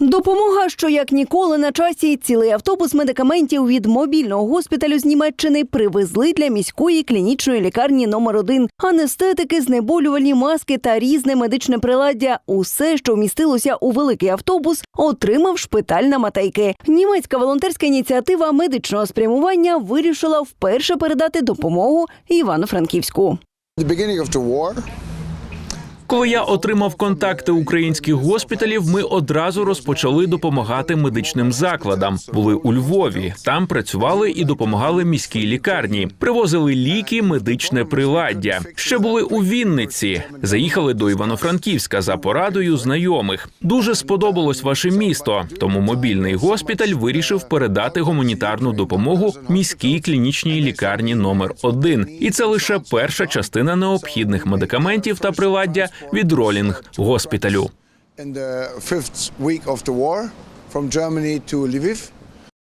Допомога, що як ніколи на часі, цілий автобус медикаментів від мобільного госпіталю з Німеччини привезли для міської клінічної лікарні номер 1 Анестетики, знеболювальні маски та різне медичне приладдя. Усе, що вмістилося у великий автобус, отримав шпиталь на Матейки. Німецька волонтерська ініціатива медичного спрямування вирішила вперше передати допомогу Івано-Франківську. Коли я отримав контакти українських госпіталів, ми одразу розпочали допомагати медичним закладам. Були у Львові. Там працювали і допомагали міській лікарні. Привозили ліки, медичне приладдя. Ще були у Вінниці. Заїхали до Івано-Франківська за порадою знайомих. Дуже сподобалось ваше місто. Тому мобільний госпіталь вирішив передати гуманітарну допомогу міській клінічній лікарні номер 1 І це лише перша частина необхідних медикаментів та приладдя від Ролінг госпіталю.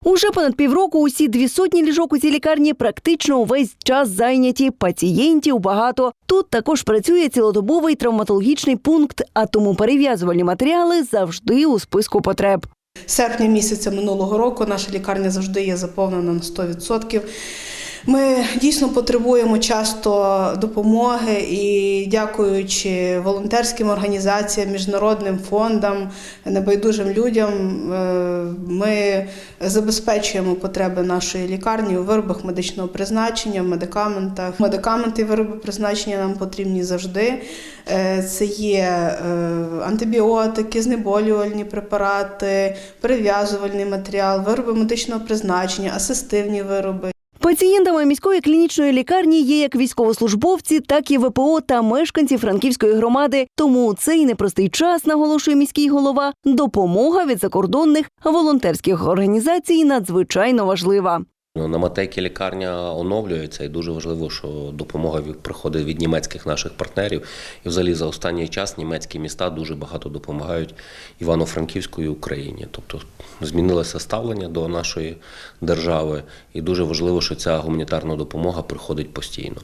Уже понад півроку усі дві сотні ліжок у цій лікарні практично увесь час зайняті. Пацієнтів багато. Тут також працює цілодобовий травматологічний пункт, а тому перев'язувальні матеріали завжди у списку потреб. Серпня місяця минулого року наша лікарня завжди є заповнена на 100%. Ми дійсно потребуємо часто допомоги і дякуючи волонтерським організаціям, міжнародним фондам, небайдужим людям, е, ми забезпечуємо потреби нашої лікарні у виробах медичного призначення, медикаментах. Медикаменти і вироби призначення нам потрібні завжди. Е, Це є е, антибіотики, знеболювальні препарати, перев'язувальний матеріал, вироби медичного призначення, асистивні вироби. Пацієнтами міської клінічної лікарні є як військовослужбовці, так і ВПО та мешканці Франківської громади. Тому у цей непростий час, наголошує міський голова, допомога від закордонних волонтерських організацій надзвичайно важлива. Ну, На Матейки лікарня оновлюється, і дуже важливо, що допомога приходить від німецьких наших партнерів. І взагалі за останній час німецькі міста дуже багато допомагають Івано-Франківської Україні. Тобто змінилося ставлення до нашої держави, і дуже важливо, що ця гуманітарна допомога приходить постійно.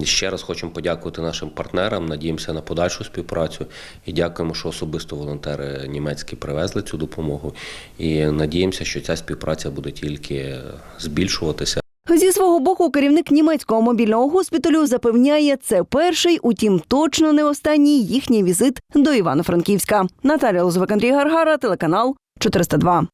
І Ще раз хочемо подякувати нашим партнерам. Надіємося на подальшу співпрацю і дякуємо, що особисто волонтери німецькі привезли цю допомогу. І надіємося, що ця співпраця буде тільки збільшуватися. Зі свого боку, керівник німецького мобільного госпіталю запевняє, це перший, утім, точно не останній їхній візит до Івано-Франківська. Наталя Лозовик, Андрій Гаргара, телеканал 402.